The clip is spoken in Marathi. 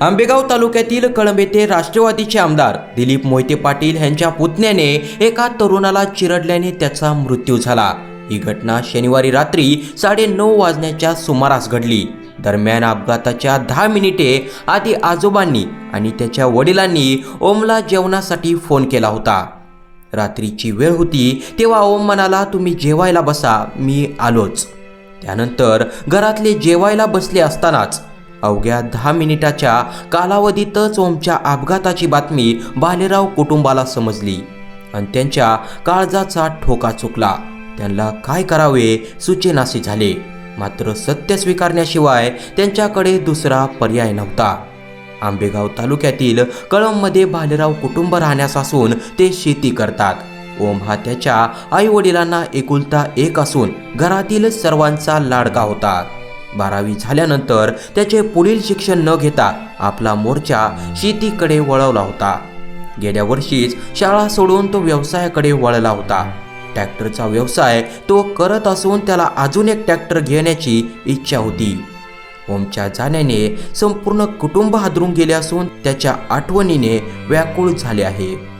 आंबेगाव तालुक्यातील कळंब येथे राष्ट्रवादीचे आमदार दिलीप मोहिते पाटील यांच्या पुतण्याने एका तरुणाला चिरडल्याने त्याचा मृत्यू झाला. ही घटना शनिवारी रात्री साडे नऊ वाजण्याच्या सुमारास घडली. दरम्यान अपघाताच्या दहा मिनिटे आधी आजोबांनी आणि त्याच्या वडिलांनी ओमला जेवणासाठी फोन केला होता. रात्रीची वेळ होती तेव्हा ओम म्हणाला तुम्ही जेवायला बसा मी आलोच. त्यानंतर घरातले जेवायला बसले असतानाच अवघ्या दहा मिनिटाच्या कालावधीतच ओमच्या अपघाताची बातमी बालेराव कुटुंबाला समजली. आणि त्यांच्या काळजाचा ठोका चुकला. त्यांना काय करावे सुचेनासे झाले. मात्र सत्य स्वीकारण्याशिवाय त्यांच्याकडे दुसरा पर्याय नव्हता. आंबेगाव तालुक्यातील कळंबमध्ये भालेराव कुटुंब राहण्यास असून ते शेती करतात. ओम हा त्याच्या आई वडिलांना एकुलता एक असून घरातील सर्वांचा लाडका होता. बारावी झाल्यानंतर त्याचे पुढील शिक्षण न घेता आपला मोर्चा शेतीकडे वळवला होता. गेल्या वर्षीच शाळा सोडून तो व्यवसायाकडे वळला होता. ट्रॅक्टरचा व्यवसाय तो करत असून त्याला अजून एक ट्रॅक्टर घेण्याची इच्छा होती. ओमच्या जाण्याने संपूर्ण कुटुंब हादरून गेले असून त्याच्या आठवणीने व्याकुळ झाले आहे.